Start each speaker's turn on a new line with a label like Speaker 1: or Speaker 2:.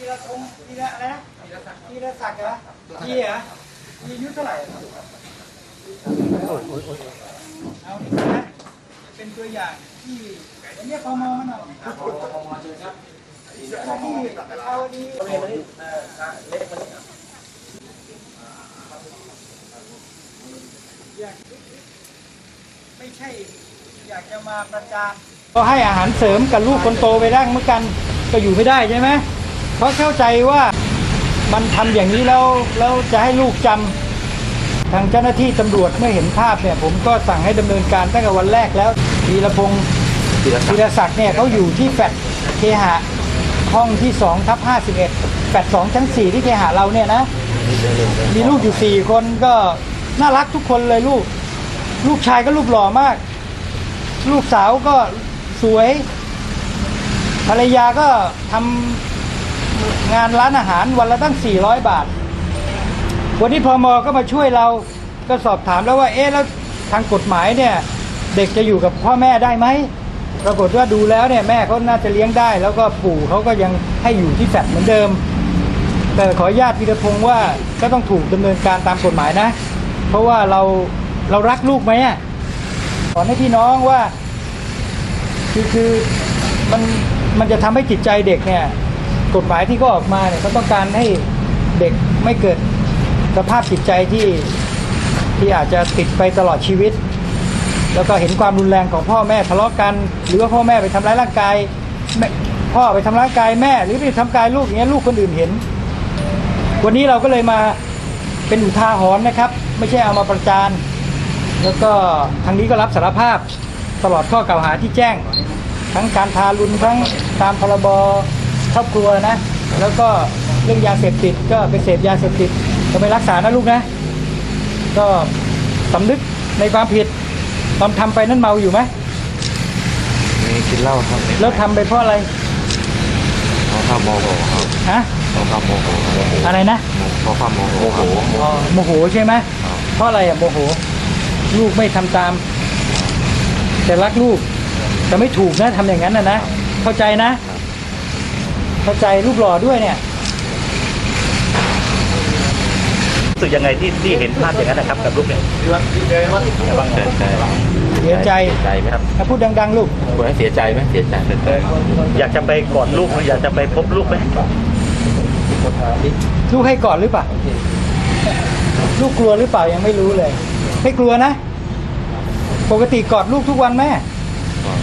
Speaker 1: ระอะไรนะธีรศักดิ์เหรอทีเหรอทีอายุเท่าไหร่เอานี่นะเป็นตัวอย่างที่อันนี้พมมันเอาเจ้าหน้าที่เอาดีอยากไม่ใช่ อยากจะมาประจานก็ให้อาหารเสริมกับลูกคนโตไปร่างเหมือนกันก็อยู่ไม่ได้ใช่ไหม เพราะเข้าใจว่ามันทำอย่างนี้แล้วแล้วจะให้ลูกจำทางเจ้าหน้าที่ตำรวจเมื่อเห็นภาพเนี่ยผมก็สั่งให้ดำเนินการตั้งแต่วันแรกแล้ววีรพงศ์วีรศักดิ์เนี่ยเขาอยู่ที่แฟดเคหะห้องที่2ทับ51แฟด2ชั้น 4 ที่เคหะเราเนี่ยนะ มีลูกอยู่ 4 คนก็น่ารักทุกคนเลยลูก ลูกชายก็รูปหล่อมาก ลูกสาวก็สวย ภรรยาก็ทำ งานร้านอาหารวันละตั้ง 400 บาท วันนี้พอมอก็มาช่วยเราก็สอบถามแล้วว่า เอ๊ะแล้วทางกฎหมายเนี่ย เด็กจะอยู่กับพ่อแม่ได้ไหมปรากฏว่าดูแล้วเนี่ยแม่เขาน่าจะเลี้ยงได้ แล้วก็ปู่เขาก็ยังให้อยู่ที่แฟลตเหมือนเดิม แต่ขออนุญาตพีรพงศ์ว่าก็ต้องถูกดำเนินการตามกฎหมายนะ เพราะว่าเราเรารักลูกไหมอะสอให้พี่น้องว่า คือคือมันมันจะทำให้จิตใจเด็กเนี่ย กฎหมายที่ก็ออกมาเนี่ยเขาต้องการให้เด็กไม่เกิดสภาพจิตใจที่ที่อาจจะติดไปตลอดชีวิต แล้วก็เห็นความรุนแรงของพ่อแม่ทะเลาะกัน หรือว่าพ่อแม่ไปทำร้ายร่างกายพ่อไปทำร้ายร่างกายแม่ หรือไปทำร้ายกายลูกอย่างเงี้ยลูกคนอื่นเห็น วันนี้เราก็เลยมาเป็นอุทาหรณ์นะครับ ไม่ใช่เอามาประจาน แล้วก็ทางนี้ก็รับสารภาพตลอดข้อกล่าวหาที่แจ้ง ทั้งการทารุณทั้งตามพรบ ครอบครัวนะ แล้วก็เรื่องยาเสพติดก็ไปเสพยาเสพติดก็ไปรักษานะลูกนะ ก็สำนึกในความผิดตอนทำไปนั้นเมาอยู่ไหม
Speaker 2: มีกินเหล้าครับ
Speaker 1: แล้วทำไปเพราะอะไร
Speaker 2: เขาข้ามโมโหครับ
Speaker 1: ฮะ
Speaker 2: เขาข้ามโมโหโมโห
Speaker 1: อะไรนะ
Speaker 2: เขาข้ามโมโหโมโห
Speaker 1: อ๋อโมโหใช่ไหมเพราะอะไรอะโมโห ลูกไม่ทำตาม แต่รักลูกแต่ไม่ถูกนะทำอย่างนั้นนะนะเข้าใจนะ เข้าใจรูปหล่อด้วยเนี่ย
Speaker 3: รู้สึกยังไงที่ที่เห็นภาพอย่างนั้นนะครับกับลูกเนี่ย
Speaker 2: เสียใจ
Speaker 1: เสียใจ
Speaker 2: เสียใจไหมครับ
Speaker 1: ถ้าพูดดัง ๆ ลูก
Speaker 2: ควรให้เสียใจไหมเสียใจเสียใจ
Speaker 3: อยากจะไปกอดลูกไหมอยากจะไปพบลูกไหม
Speaker 1: ลูกให้กอดหรือเปล่าลูกกลัวหรือเปล่ายังไม่รู้เลย ไม่กลัวนะ ปกติกอดลูกทุกวันแม่
Speaker 2: ก่อน